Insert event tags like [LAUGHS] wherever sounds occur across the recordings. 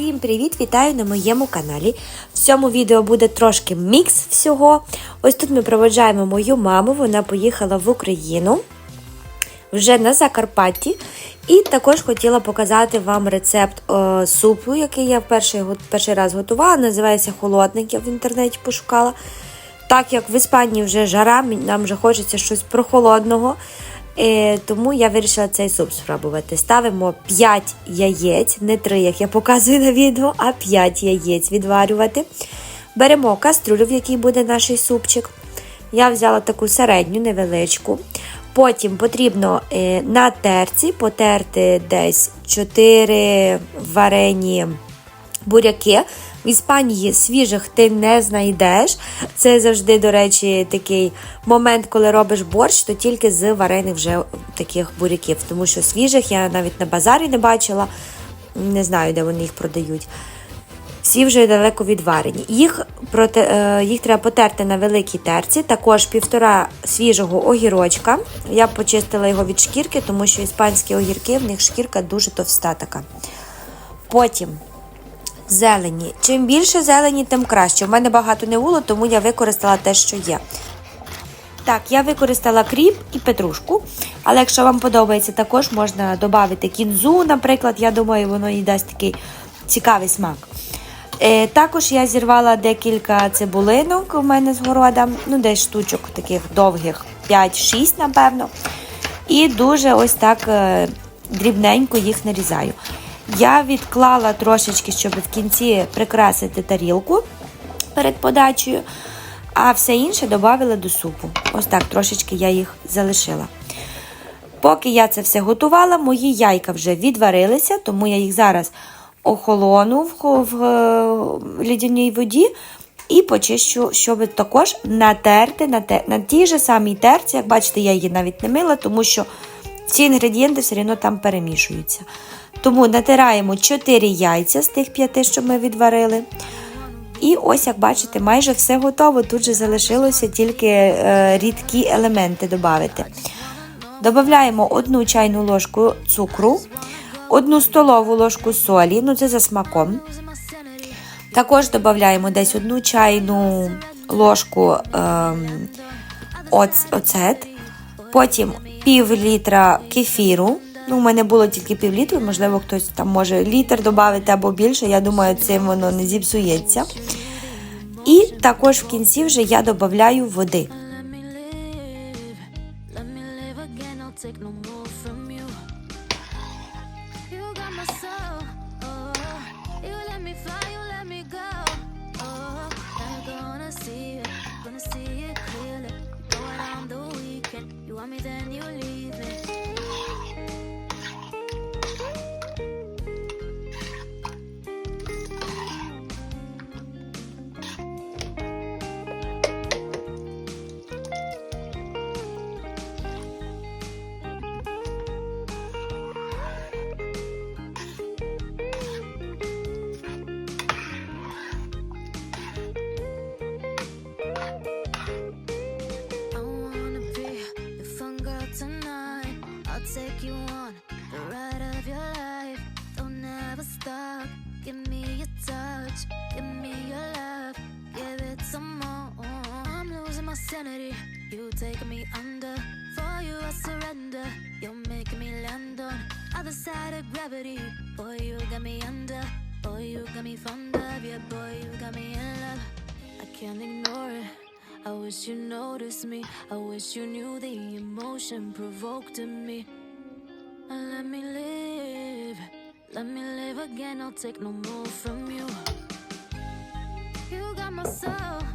Всім привіт! Вітаю на моєму каналі. В цьому відео буде трошки мікс всього. Ось тут ми проведжаємо мою маму. Вона поїхала в Україну вже на Закарпатті. І також хотіла показати вам рецепт е, супу, який я перший, перший раз готувала. Називається холодник, я в інтернеті пошукала. Так як в Іспанії вже жара, нам вже хочеться щось прохолодного. Е, тому я вирішила цей суп спробувати. Ставимо 5 яєць, не 3, як я показую на відео, а 5 яєць відварювати. Беремо каструлю, в якій буде наш супчик. Я взяла таку середню, невеличку. Потім потрібно е, на терці потерти десь 4 варені буряки. В Іспанії свіжих ти не знайдеш. Це завжди, до речі, такий момент, коли робиш борщ, то тільки з варених вже таких буряків. Тому що свіжих я навіть на базарі не бачила, не знаю, де вони їх продають. Всі вже далеко відварені. Їх, проте, е, їх треба потерти на великій терці, також півтора свіжого огірочка. Я почистила його від шкірки, тому що іспанські огірки, в них шкірка дуже товста така. Потім зелені. Чим більше зелені, тим краще. У мене багато не було, тому я використала те, що є. Так, я використала кріп і петрушку, але якщо вам подобається, також можна додати кінзу, наприклад, я думаю, воно їй дасть такий цікавий смак. Е, також я зірвала декілька цибулинок у мене з города, ну десь штучок таких довгих, 5-6, напевно. І дуже ось так е, дрібненько їх нарізаю. Я відклала трошечки, щоб в кінці прикрасити тарілку перед подачею, а все інше додавила до супу. Ось так трошечки я їх залишила. Поки я це все готувала, мої яйка вже відварилися, тому я їх зараз охолону в, хо- в е, лідяній воді і почищу, щоб також натерти на, те, на тій же самій терці. Як бачите, я її навіть не мила, тому що ці інгредієнти все одно там перемішуються. Тому натираємо 4 яйця з тих 5, що ми відварили. І ось, як бачите, майже все готово. Тут же залишилося тільки е, рідкі елементи додати. Додаємо одну чайну ложку цукру, одну столову ложку солі, ну це за смаком. Також додаємо десь одну чайну ложку оц- оцет, потім пів літра кефіру. Ну, у мене було тільки пів літру, можливо, хтось там може літр додати або більше. Я думаю, цим воно не зіпсується. І також в кінці вже я додаю води. I'll take you on the ride of your life. Don't ever stop. Give me your touch, give me your love, give it some more. I'm losing my sanity. You taking me under. For you I surrender. You're making me land on other side of gravity. Boy, you got me under. Boy, you got me fond of. Yeah, boy, you got me in love. I can't ignore it. I wish you noticed me. I wish you knew the emotion provoked in me. Let me live. Let me live again. I'll take no more from you. You got my soul.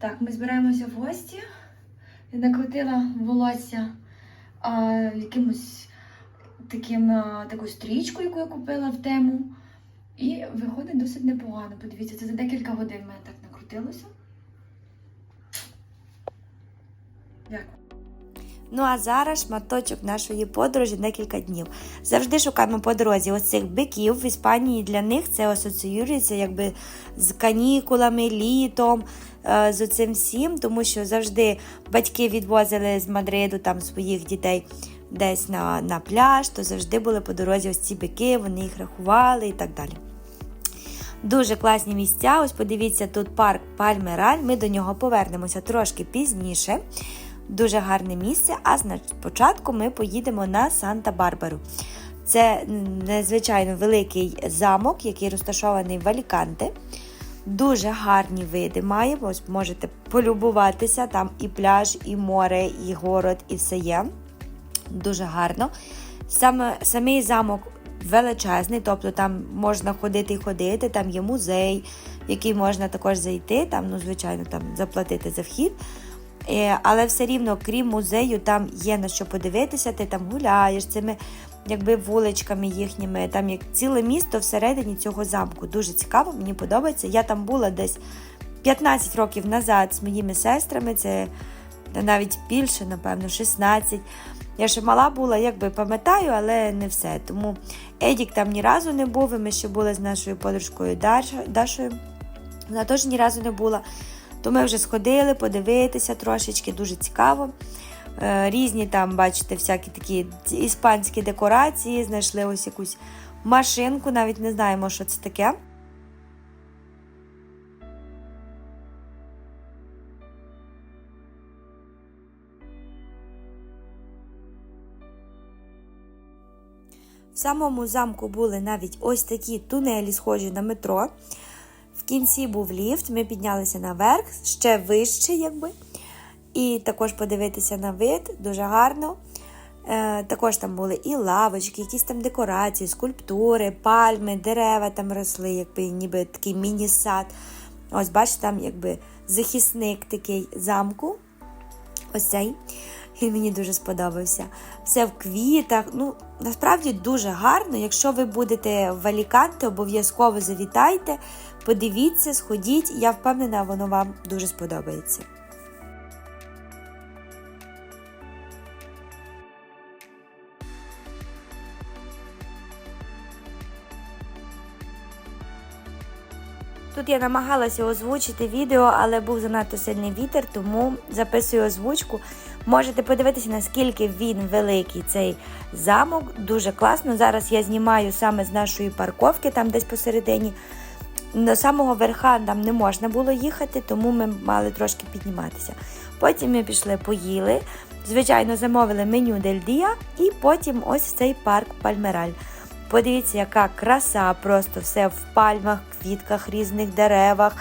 Так, ми збираємося в гості. Я накрутила волосся а, якимось таким, а, такою стрічкою, яку я купила в тему. І виходить досить непогано. Подивіться, це за декілька годин мене так накрутилося. Дякую. Ну а зараз шматочок нашої подорожі декілька днів. Завжди шукаємо по дорозі ось цих биків в Іспанії. Для них це асоціюється якби з канікулами, літом, з оцим всім, тому що завжди батьки відвозили з Мадриду там своїх дітей десь на, на пляж, то завжди були по дорозі ось ці бики, вони їх рахували і так далі. Дуже класні місця. Ось подивіться, тут парк Пальмераль. Ми до нього повернемося трошки пізніше. Дуже гарне місце. А спочатку ми поїдемо на Санта-Барбару. Це незвичайно великий замок, який розташований в Аліканте. Дуже гарні види маємо. Ось можете полюбуватися. Там і пляж, і море, і город, і все є. Дуже гарно. Саме, самий замок величезний, тобто там можна ходити і ходити, там є музей, в який можна також зайти, там, ну, звичайно, там заплатити за вхід. Е, Але все рівно, крім музею, там є на що подивитися, ти там гуляєш цими якби вуличками їхніми, там як ціле місто всередині цього замку. Дуже цікаво, мені подобається. Я там була десь 15 років назад з моїми сестрами, це навіть більше, напевно, 16. Я ще мала була, якби пам'ятаю, але не все. Тому Едік там ні разу не був, і ми ще були з нашою подружкою Дашою. Вона теж ні разу не була. То ми вже сходили подивитися трошечки, дуже цікаво. Е, Різні там, бачите, всякі такі іспанські декорації, знайшли ось якусь машинку, навіть не знаємо, що це таке. В самому замку були навіть ось такі тунелі, схожі на метро. В кінці був ліфт, ми піднялися наверх, ще вище, якби. І також подивитися на вид, дуже гарно. Е, також там були і лавочки, якісь там декорації, скульптури, пальми, дерева там росли, якби ніби такий міні-сад. Ось, бачите, там якби захисник такий замку. Ось цей. Він мені дуже сподобався. Все в квітах. Ну, насправді дуже гарно. Якщо ви будете в Аліканте, обов'язково завітайте, подивіться, сходіть. Я впевнена, воно вам дуже сподобається. Тут я намагалася озвучити відео, але був занадто сильний вітер, тому записую озвучку. Можете подивитися, наскільки він великий цей замок. Дуже класно. Зараз я знімаю саме з нашої парковки, там десь посередині. До самого верха там не можна було їхати, тому ми мали трошки підніматися. Потім ми пішли, поїли. Звичайно, замовили меню Дель Дія і потім ось цей парк Пальмераль. Подивіться, яка краса, просто все в пальмах, квітках, різних деревах.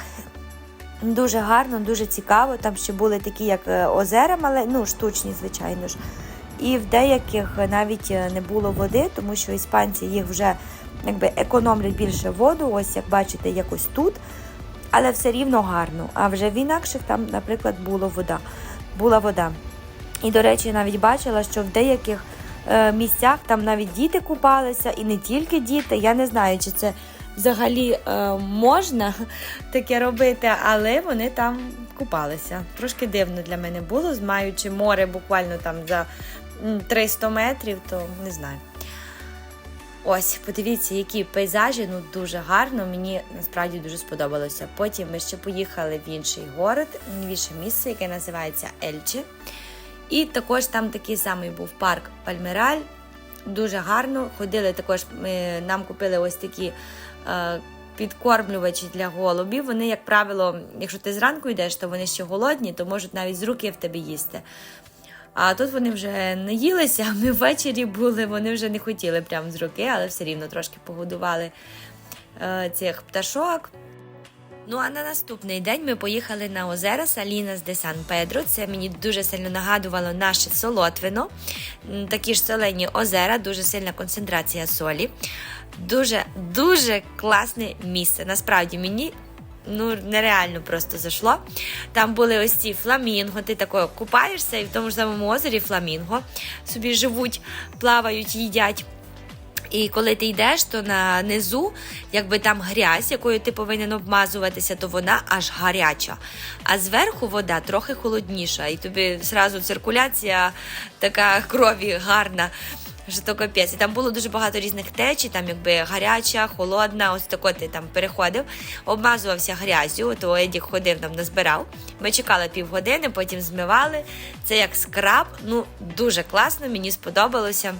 Дуже гарно, дуже цікаво. Там ще були такі, як е, озера, але ну, штучні, звичайно ж. І в деяких навіть е, не було води, тому що іспанці їх вже якби економлять більше воду, ось як бачите, якось тут. Але все рівно гарно. А вже в інакших там, наприклад, було вода. була вода. І, до речі, навіть бачила, що в деяких місцях там навіть діти купалися, і не тільки діти. Я не знаю, чи це взагалі е, можна [LAUGHS] таке робити, але вони там купалися. Трошки дивно для мене було, маючи море буквально там за 300 метрів, то не знаю. Ось, подивіться, які пейзажі, ну дуже гарно, мені насправді дуже сподобалося. Потім ми ще поїхали в інший город, в інше місце, яке називається Ельче. І також там такий самий був парк Пальмераль. Дуже гарно. Ходили також, ми, нам купили ось такі е, підкормлювачі для голубів. Вони, як правило, якщо ти зранку йдеш, то вони ще голодні, то можуть навіть з руки в тебе їсти. А тут вони вже не їлися, а ми ввечері були, вони вже не хотіли прямо з руки, але все рівно трошки погодували е, цих пташок. Ну а на наступний день ми поїхали на озера Салінас де Сан Педро. Це мені дуже сильно нагадувало наше солотвино. Такі ж солені озера, дуже сильна концентрація солі. Дуже дуже класне місце. Насправді мені ну нереально просто зайшло. Там були ось ці фламінго, ти тако купаєшся, і в тому ж самому озері фламінго собі живуть, плавають, їдять. І коли ти йдеш, то на низу, якби там грязь, якою ти повинен обмазуватися, то вона аж гаряча. А зверху вода трохи холодніша, і тобі зразу циркуляція така крові гарна. Що то капець. І там було дуже багато різних течій, там якби гаряча, холодна, ось тако ти там переходив, обмазувався грязю, то Едік ходив нам назбирав. Ми чекали півгодини, потім змивали. Це як скраб. Ну, дуже класно, мені сподобалося.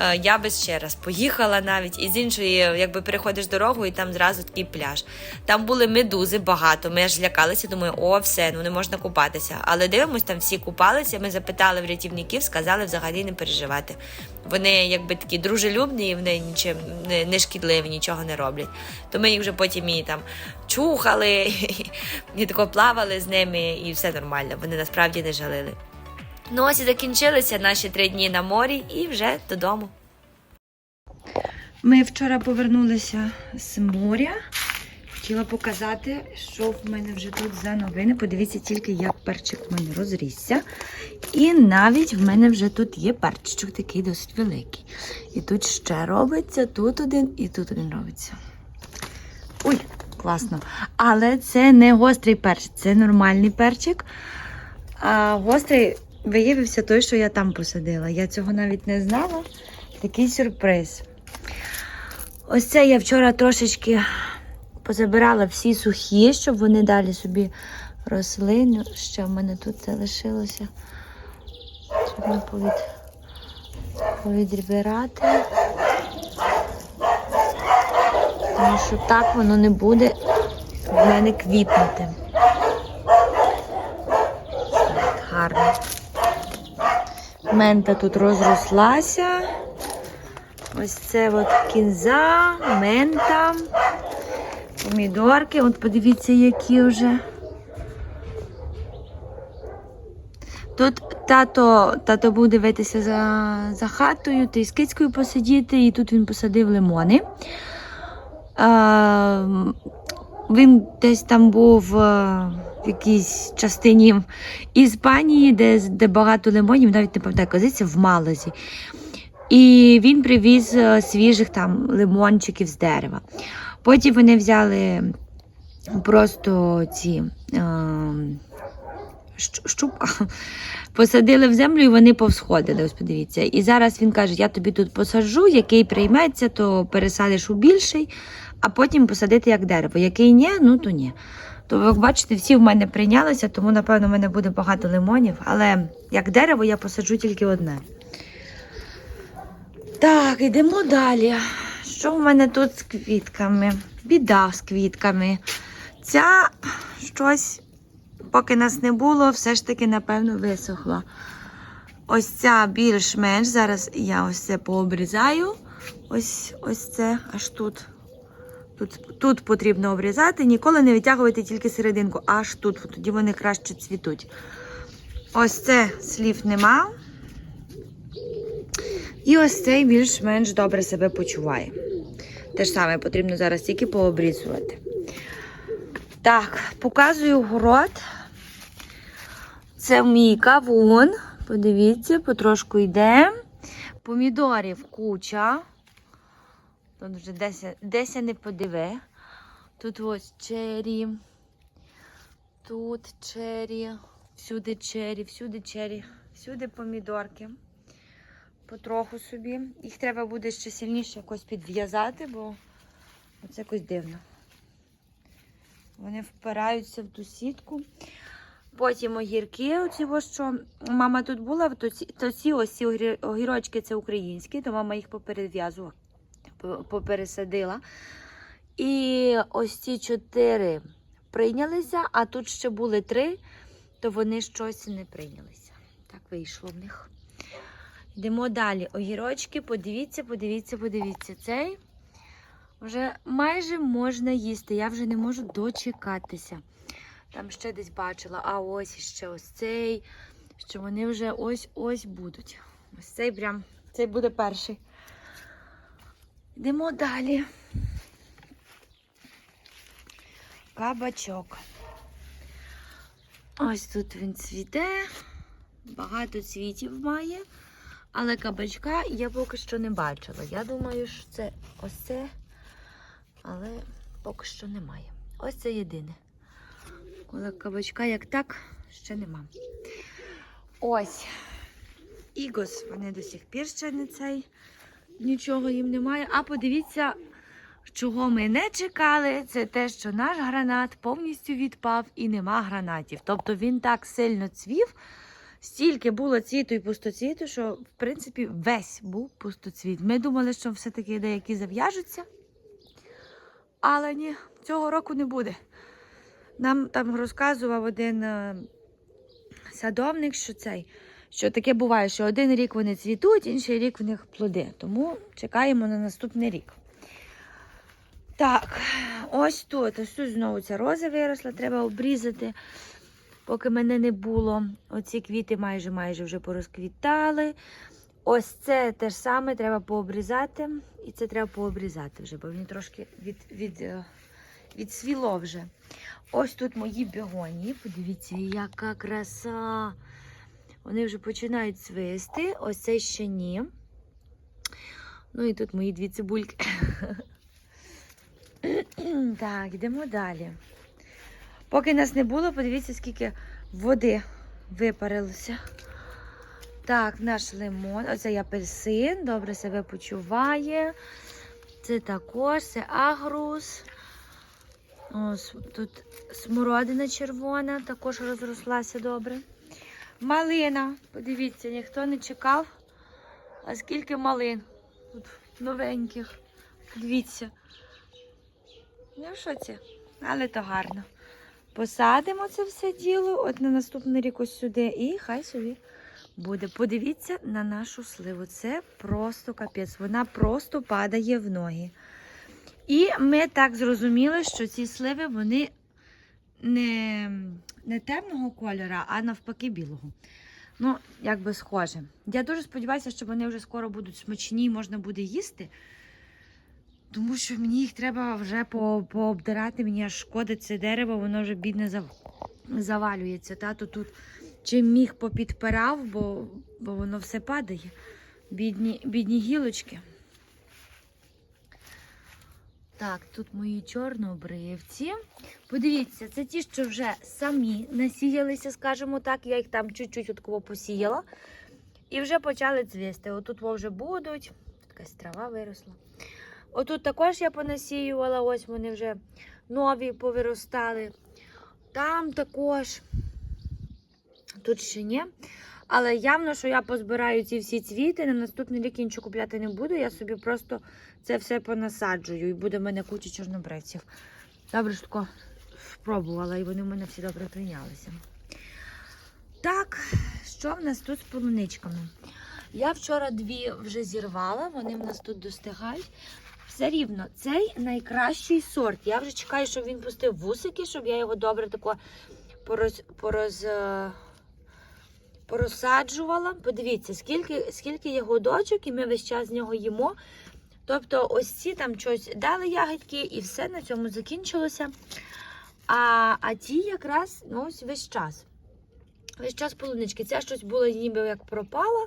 Е, Я би ще раз поїхала навіть і з іншої, якби переходиш дорогу, і там зразу такий пляж. Там були медузи багато. Ми аж лякалися, думаю, о, все, ну не можна купатися. Але дивимось, там всі купалися. Ми запитали в рятівників, сказали взагалі не переживати. Вони якби такі дружелюбні, і вони нічим не, не шкідливі, нічого не роблять. То ми їх вже потім і там чухали, [LAUGHS] і тако плавали з ними, і все нормально. Вони насправді не жалили. Ну ось і закінчилися наші три дні на морі, і вже додому. Ми вчора повернулися з моря. Хотіла показати, що в мене вже тут за новини. Подивіться тільки, як перчик в мене розрісся. І навіть в мене вже тут є перчичок такий досить великий. І тут ще робиться, тут один і тут один робиться. Ой, класно. Але це не гострий перчик, це нормальний перчик. А гострий виявився той, що я там посадила. Я цього навіть не знала. Такий сюрприз. Ось це я вчора трошечки позабирала всі сухі, щоб вони далі собі росли. Ну, Ще в мене тут це лишилося. Треба повід... повідрібирати. Тому що так воно не буде в мене квітнути. Гарно. Мента тут розрослася. Ось це от кінза, мента, помідорки. От подивіться, які вже. Тут тато, тато був дивитися за, за хатою, та й з кицькою посидіти, і тут він посадив лимони. А, він десь там був е, в якійсь частині Іспанії, де, де багато лимонів, навіть не пам'ятаю, казиться, в Малазі. І він привіз е, свіжих там лимончиків з дерева. Потім вони взяли просто ці е, щ- [LAUGHS] посадили в землю і вони повсходили. Ось подивіться. І зараз він каже: я тобі тут посаджу, який прийметься, то пересадиш у більший, а потім посадити як дерево. Який ні, ну то ні. То, як бачите, всі в мене прийнялися, тому, напевно, в мене буде багато лимонів. Але як дерево я посаджу тільки одне. Так, йдемо далі. Що в мене тут з квітками? Біда з квітками. Ця щось, поки нас не було, все ж таки, напевно, висохла. Ось ця більш-менш. Зараз я ось це пообрізаю. Ось ось це аж тут. Тут, тут потрібно обрізати. Ніколи не витягувати тільки серединку, аж тут. Тоді вони краще цвітуть. Ось це слів нема. І ось цей більш-менш добре себе почуває. Те ж саме потрібно зараз тільки пообрізувати. Так, показую город. Це мій кавун. Подивіться, потрошку йде. Помідорів куча. Тут вже десь, не подиви. Тут ось чері. Тут чері. Всюди чері, всюди чері, всюди помідорки потроху собі. Їх треба буде ще сильніше якось підв'язати, бо це якось дивно. Вони впираються в ту сітку. Потім огірки, оці, ось що мама тут була, то ці, то ці ось ці огірочки це українські, то мама їх поперев'язувала, по- попересадила. І ось ці чотири прийнялися, а тут ще були три, то вони щось не прийнялися. Так вийшло в них. Йдемо далі. Огірочки, подивіться, подивіться, подивіться. Цей вже майже можна їсти. Я вже не можу дочекатися. Там ще десь бачила, а ось ще ось цей, що вони вже ось-ось будуть. Ось цей прям, цей буде перший. Йдемо далі. кабачок. Ось тут він цвіте, багато цвітів має, але кабачка я поки що не бачила. Я думаю, що це ось це, але поки що немає. Ось це єдине. Коли кабачка як так, ще нема. Ось. Ігос, вони до сих пір ще не цей. Нічого їм немає. А подивіться, чого ми не чекали, це те, що наш гранат повністю відпав і нема гранатів. Тобто він так сильно цвів, стільки було цвіту і пустоцвіту, що в принципі весь був пустоцвіт. Ми думали, що все-таки деякі зав'яжуться. Але ні, цього року не буде. Нам там розказував один е, садовник, що цей, що таке буває, що один рік вони цвітуть, інший рік в них плоди. Тому чекаємо на наступний рік. Так, ось тут, ось тут знову ця роза виросла, треба обрізати, поки мене не було. Оці квіти майже майже вже порозквітали. Ось це те ж саме треба пообрізати. І це треба пообрізати вже, бо він трошки від, від, е, відсвіло вже. Ось тут мої бігоні. Подивіться, яка краса. Вони вже починають цвисти. Ось це ще ні. Ну і тут мої дві цибульки. [COUGHS] Так, йдемо далі. Поки нас не було, подивіться, скільки води випарилося. Так, наш лимон. Оце апельсин, добре себе почуває. Це також, це агрус. Ось тут смородина червона, також розрослася добре. Малина. Подивіться, ніхто не чекав. А скільки малин? Тут новеньких. Дивіться. Ну, що це? Але то гарно. Посадимо це все діло, от на наступний рік ось сюди, і хай собі буде. Подивіться на нашу сливу. Це просто капець. Вона просто падає в ноги. І ми так зрозуміли, що ці сливи вони не, не темного кольора, а навпаки білого. Ну, як би схоже. Я дуже сподіваюся, що вони вже скоро будуть смачні і можна буде їсти. Тому що мені їх треба вже по, пообдирати. Мені аж шкода це дерево, воно вже бідне зав... завалюється. Тато тут чим міг попідпирав, бо, бо воно все падає. Бідні, бідні гілочки. Так, тут мої чорнобривці. Подивіться, це ті, що вже самі насіялися, скажімо так. Я їх там чуть-чуть от посіяла. І вже почали цвісти. Отут вже будуть. Якась трава виросла. Отут також я понасіювала, ось вони вже нові повиростали. Там також. Тут ще ні. Але явно, що я позбираю ці всі цвіти. На наступний рік нічого купляти не буду. Я собі просто це все понасаджую. І буде в мене куча чорнобривців. Добре, що тако спробувала, і вони в мене всі добре прийнялися. Так, що в нас тут з полуничками? Я вчора дві вже зірвала, вони в нас тут достигають. Все рівно, цей найкращий сорт. Я вже чекаю, щоб він пустив вусики, щоб я його добре тако пороз, пороз, е, порозсаджувала. Подивіться, скільки, скільки є годочок, і ми весь час з нього їмо. Тобто, ось ці там щось дали ягідки, і все на цьому закінчилося. А, а ті якраз ну, ось весь час. Весь час полунички. Ця щось було ніби як пропала,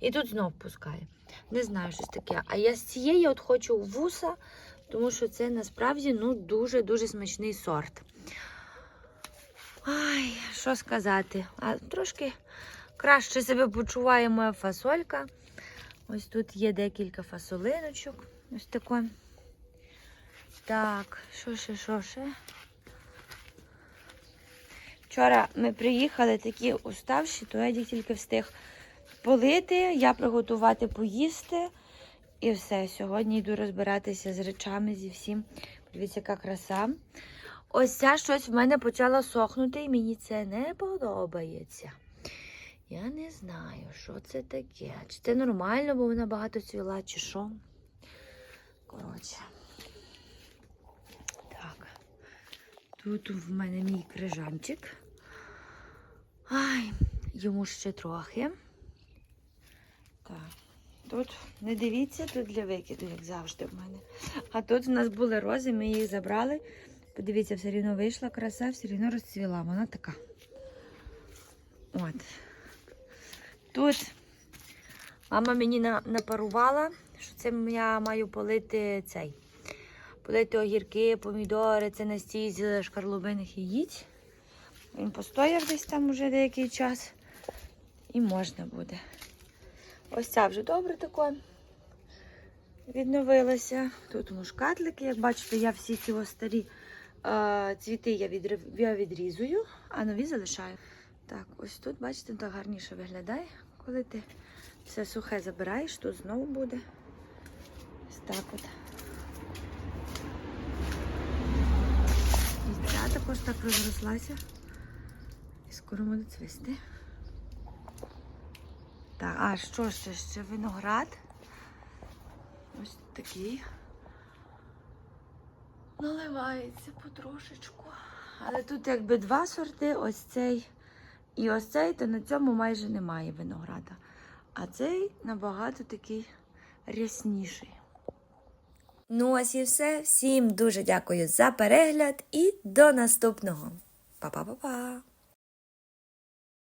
і тут знов пускає. Не знаю, щось таке. А я з цієї от хочу вуса, тому що це насправді ну, дуже-дуже смачний сорт. Ай, що сказати? А трошки краще себе почуває моя фасолька. Ось тут є декілька фасолиночок. Ось таке. Так, що ще, що ще? Вчора ми приїхали такі уставші, то Едік тільки встиг полити, я приготувати поїсти. І все. Сьогодні йду розбиратися з речами зі всім. Дивіться, яка краса. Ось ця щось в мене почала сохнути, і мені це не подобається. Я не знаю, що це таке. Чи це нормально, бо вона багато цвіла, чи що. Коротше. Так. Тут в мене мій крижанчик. Ай, йому ще трохи. Так. Тут не дивіться, тут для викиду, як завжди в мене. А тут у нас були рози, ми їх забрали. Подивіться, все рівно вийшла краса, все рівно розцвіла. Вона така. От. Тут мама мені напарувала, що цим я маю полити цей. Полити огірки, помідори, це настій з шкарлубиних яїць. Він постояв десь там уже деякий час. І можна буде. Ось ця вже добре тако відновилася. Тут мушкатлики, як бачите, я всі ці старі е, цвіти я, відрив- я відрізую, а нові залишаю. Так, ось тут, бачите, так гарніше виглядає, коли ти все сухе забираєш, тут знову буде. Ось так от. І ця також так розрослася. І скоро буде цвісти. Так, а що ще? Ще виноград. Ось такий. Наливається потрошечку. Але тут якби два сорти, ось цей і ось цей, то на цьому майже немає винограда. А цей набагато такий рясніший. Ну, ось і все. Всім дуже дякую за перегляд і до наступного. Па-па-па-па!